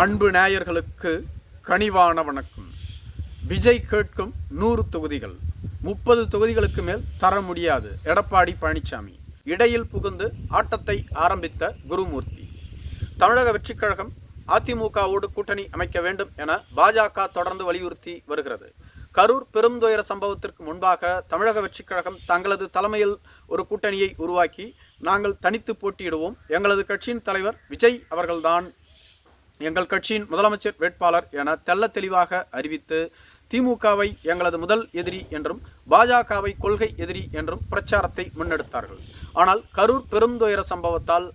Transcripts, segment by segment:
அன்பு நேயர்களுக்கு கனிவான வணக்கம். விஜய் கேட்கும் நூறு தொகுதிகள். முப்பது தொகுதிகளுக்கு மேல் தர முடியாது. எடப்பாடி பழனிசாமி இடையில் புகுந்து ஆட்டத்தை ஆரம்பித்த குருமூர்த்தி. தமிழக வெற்றிக் கழகம் அதிமுகவோடு கூட்டணி அமைக்க வேண்டும் என பாஜக தொடர்ந்து வலியுறுத்தி வருகிறது. கரூர் பெருந்துயர சம்பவத்திற்கு முன்பாக தமிழக வெற்றிக் கழகம் தங்களது தலைமையில் ஒரு கூட்டணியை உருவாக்கி நாங்கள் தனித்து போட்டியிடுவோம். எங்களது கட்சியின் தலைவர் விஜய் அவர்கள்தான் எங்கள் கட்சியின் முதலமைச்சர் வேட்பாளர் என தெள்ள தெளிவாக அறிவித்து திமுகவை எங்களது முதல் எதிரி என்றும் பாஜகவை கொள்கை எதிரி என்றும் பிரச்சாரத்தை முன்னெடுத்தார்கள். ஆனால் கரூர் பெருந்துயர சம்பவத்தால்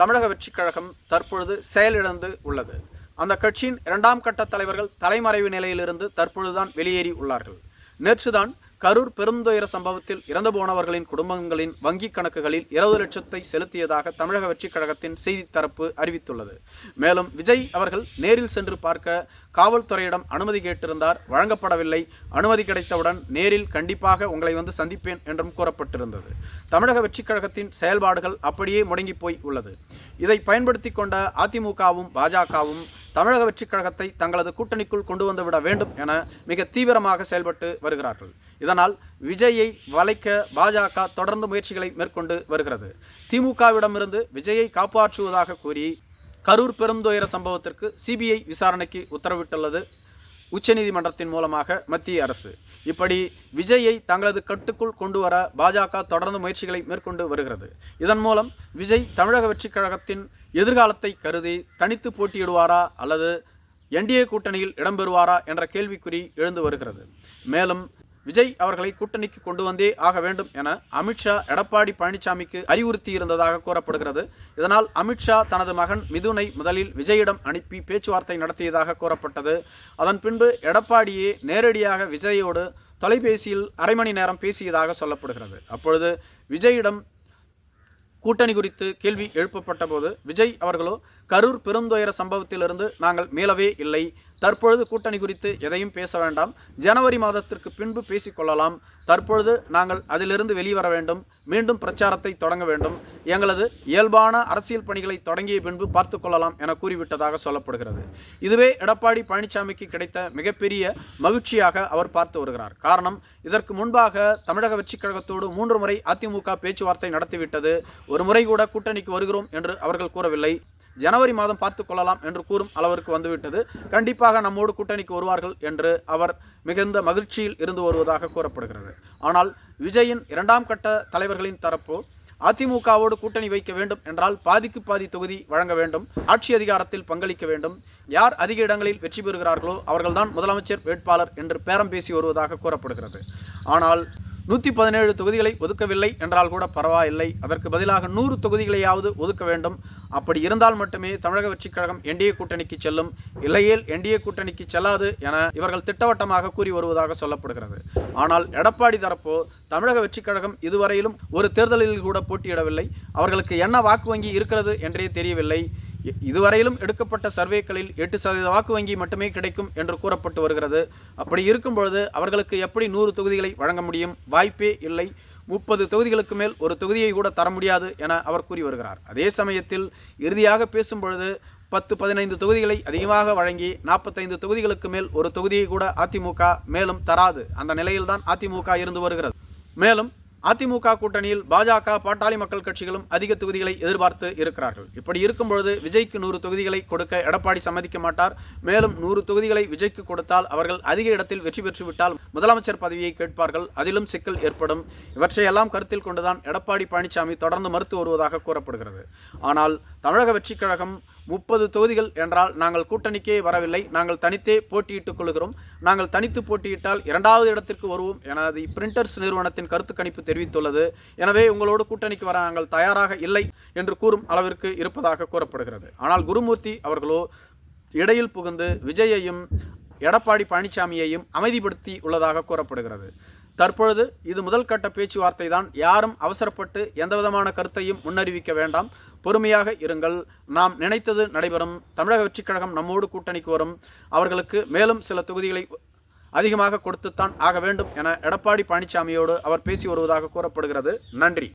தமிழக வெற்றிக் கழகம் தற்பொழுது செயலிழந்து உள்ளது. அந்த கட்சியின் இரண்டாம் கட்ட தலைவர்கள் தலைமறைவு நிலையிலிருந்து தற்பொழுதுதான் வெளியேறி உள்ளார்கள். நேற்றுதான் கரூர் பெருந்துயர சம்பவத்தில் இறந்து போனவர்களின் குடும்பங்களின் வங்கிக் கணக்குகளில் இருபது லட்சத்தை செலுத்தியதாக தமிழக வெற்றிக் கழகத்தின் செய்தி தரப்பு அறிவித்துள்ளது. மேலும் விஜய் அவர்கள் நேரில் சென்று பார்க்க காவல்துறையிடம் அனுமதி கேட்டிருந்தார். வழங்கப்படவில்லை. அனுமதி கிடைத்தவுடன் நேரில் கண்டிப்பாக உங்களை வந்து சந்திப்பேன் என்றும் கூறப்பட்டிருந்தது. தமிழக வெற்றிக் கழகத்தின் செயல்பாடுகள் அப்படியே முடங்கி போய் உள்ளது. இதை பயன்படுத்தி கொண்ட அதிமுகவும் பாஜகவும் தமிழக வெற்றிக் கழகத்தை தங்களது கூட்டணிக்குள் கொண்டு வந்து விட வேண்டும் என மிக தீவிரமாக செயல்பட்டு வருகிறார்கள். இதனால் விஜயை வளைக்க பாஜக தொடர்ந்து முயற்சிகளை மேற்கொண்டு வருகிறது. திமுகவிடமிருந்து விஜயை காப்பாற்றுவதாக கூறி கரூர் பெருந்துயர சம்பவத்திற்கு சிபிஐ விசாரணைக்கு உத்தரவிட்டுள்ளது உச்சநீதிமன்றத்தின் மூலமாக மத்திய அரசு. இப்படி விஜயை தங்களது கட்டுக்குள் கொண்டு வர பாஜக தொடர்ந்து முயற்சிகளை மேற்கொண்டு வருகிறது. இதன் மூலம் விஜய் தமிழக வெற்றிக் கழகத்தின் எதிர்காலத்தை கருதி தனித்து போட்டியிடுவாரா அல்லது என்டிஏ கூட்டணியில் இடம்பெறுவாரா என்ற கேள்விக்குறி எழுந்து வருகிறது. மேலும் விஜய் அவர்களை கூட்டணிக்கு கொண்டு வந்தே ஆக வேண்டும் என அமித்ஷா எடப்பாடி பழனிசாமிக்கு அறிவுறுத்தி இருந்ததாக கூறப்படுகிறது. இதனால் அமித்ஷா தனது மகன் மிதுனை முதலில் விஜயிடம் அனுப்பி பேச்சுவார்த்தை நடத்தியதாக கூறப்பட்டது. அதன் பின்பு எடப்பாடியே நேரடியாக விஜயோடு தொலைபேசியில் அரை மணி நேரம் பேசியதாக சொல்லப்படுகிறது. அப்பொழுது விஜயிடம் கூட்டணி குறித்து கேள்வி எழுப்பப்பட்ட போது விஜய் அவர்களோ கரூர் பெருந்துயர சம்பவத்திலிருந்து நாங்கள் மீளவே இல்லை. தற்பொழுது கூட்டணி குறித்து எதையும் பேச வேண்டாம். ஜனவரி மாதத்திற்கு பின்பு பேசிக்கொள்ளலாம். தற்பொழுது நாங்கள் அதிலிருந்து வெளிவர வேண்டும். மீண்டும் பிரச்சாரத்தை தொடங்க வேண்டும். எங்களது இயல்பான அரசியல் பணிகளை தொடங்கிய பின்பு பார்த்து கொள்ளலாம் என கூறிவிட்டதாக சொல்லப்படுகிறது. இதுவே எடப்பாடி பழனிசாமிக்கு கிடைத்த மிகப்பெரிய மகிழ்ச்சியாக அவர் பார்த்து வருகிறார். காரணம் இதற்கு முன்பாக தமிழக வெற்றிக் கழகத்தோடு மூன்று முறை அதிமுக பேச்சுவார்த்தை நடத்திவிட்டது. ஒரு முறை கூட கூட்டணிக்கு வருகிறோம் என்று அவர்கள் கூறவில்லை. ஜனவரி மாதம் பார்த்து கொள்ளலாம் என்று கூறும் அளவிற்கு வந்துவிட்டது. கண்டிப்பாக நம்மோடு கூட்டணிக்கு வருவார்கள் என்று அவர் மிகுந்த மகிழ்ச்சியில் இருந்து வருவதாக கூறப்படுகிறது. ஆனால் விஜயின் இரண்டாம் கட்ட தலைவர்களின் தரப்பு அதிமுகவோடு கூட்டணி வைக்க வேண்டும் என்றால் பாதிக்கு பாதி தொகுதி வழங்க வேண்டும் ஆட்சி அதிகாரத்தில் பங்களிக்க வேண்டும். யார் அதிக இடங்களில் வெற்றி பெறுகிறார்களோ அவர்கள்தான் முதலமைச்சர் வேட்பாளர் என்று பேரம் பேசி வருவதாக கூறப்படுகிறது. ஆனால் நூற்றி பதினேழு தொகுதிகளை ஒதுக்கவில்லை என்றால் கூட பரவாயில்லை. அதற்கு பதிலாக நூறு தொகுதிகளையாவது ஒதுக்க வேண்டும். அப்படி இருந்தால் மட்டுமே தமிழக வெற்றிக் கழகம் என்டிஏ கூட்டணிக்கு செல்லும். இல்லையேல் என்டிஏ கூட்டணிக்கு செல்லாது என இவர்கள் திட்டவட்டமாக கூறி வருவதாக சொல்லப்படுகிறது. ஆனால் எடப்பாடி தரப்போ தமிழக வெற்றிக் கழகம் இதுவரையிலும் ஒரு தேர்தலில் கூட போட்டியிடவில்லை. அவர்களுக்கு என்ன வாக்கு வங்கி இருக்கிறது என்றே தெரியவில்லை. இதுவரையிலும் எடுக்கப்பட்ட சர்வேக்களில் எட்டு சதவீத வாக்கு வங்கி மட்டுமே கிடைக்கும் என்று கூறப்பட்டு வருகிறது. அப்படி இருக்கும் பொழுது அவர்களுக்கு எப்படி நூறு தொகுதிகளை வழங்க முடியும்? வாய்ப்பே இல்லை. முப்பது தொகுதிகளுக்கு மேல் ஒரு தொகுதியை கூட தர முடியாது என அவர் கூறி வருகிறார். அதே சமயத்தில் இறுதியாக பேசும் பொழுது பத்து பதினைந்து தொகுதிகளை அதிகமாக வழங்கி நாற்பத்தைந்து தொகுதிகளுக்கு மேல் ஒரு தொகுதியை கூட அதிமுக மேலும் தராது. அந்த நிலையில்தான் அதிமுக இருந்து வருகிறது. மேலும் அதிமுக கூட்டணியில் பாஜக பாட்டாளி மக்கள் கட்சிகளும் அதிக தொகுதிகளை எதிர்பார்த்து இருக்கிறார்கள். இப்படி இருக்கும் பொழுது விஜய்க்கு நூறு தொகுதிகளை கொடுக்க எடப்பாடி சம்மதிக்க மாட்டார். மேலும் நூறு தொகுதிகளை விஜய்க்கு கொடுத்தால் அவர்கள் அதிக இடத்தில் வெற்றி பெற்றுவிட்டால் முதலமைச்சர் பதவியை கேட்பார்கள். அதிலும் சிக்கல் ஏற்படும். இவற்றையெல்லாம் கருத்தில் கொண்டுதான் எடப்பாடி பழனிசாமி தொடர்ந்து மறுத்து வருவதாக கூறப்படுகிறது. ஆனால் தமிழக வெற்றிக் கழகம் முப்பது தொகுதிகள் என்றால் நாங்கள் கூட்டணிக்கே வரவில்லை. நாங்கள் தனித்தே போட்டியிட்டுக் கொள்கிறோம். நாங்கள் தனித்து போட்டியிட்டால் இரண்டாவது இடத்திற்கு வருவோம். எனது பிரிண்டர்ஸ் நிறுவனத்தின் கருத்து கணிப்பு தெரிவித்துள்ளது. எனவே உங்களோடு கூட்டணிக்கு வர நாங்கள் தயாராக இல்லை என்று கூறும் அளவிற்கு இருப்பதாக கூறப்படுகிறது. ஆனால் குருமூர்த்தி அவர்களோ இடையில் புகுந்து விஜயையும் எடப்பாடி பழனிசாமியையும் அமைதிப்படுத்தி உள்ளதாக கூறப்படுகிறது. தற்பொழுது இது முதல் கட்ட பேச்சுவார்த்தை தான். யாரும் அவசரப்பட்டு எந்தவிதமான கருத்தையும் முன்னறிவிக்க வேண்டாம். பொறுமையாக இருங்கள். நாம் நினைத்தது நடைபெறும். தமிழக வெற்றிக் கழகம் நம்மோடு கூட்டணிக்கு வரும். அவர்களுக்கு மேலும் சில தொகுதிகளை அதிகமாக கொடுத்துத்தான் ஆக வேண்டும் என எடப்பாடி பழனிசாமியோடு அவர் பேசி வருவதாக கூறப்படுகிறது. நன்றி.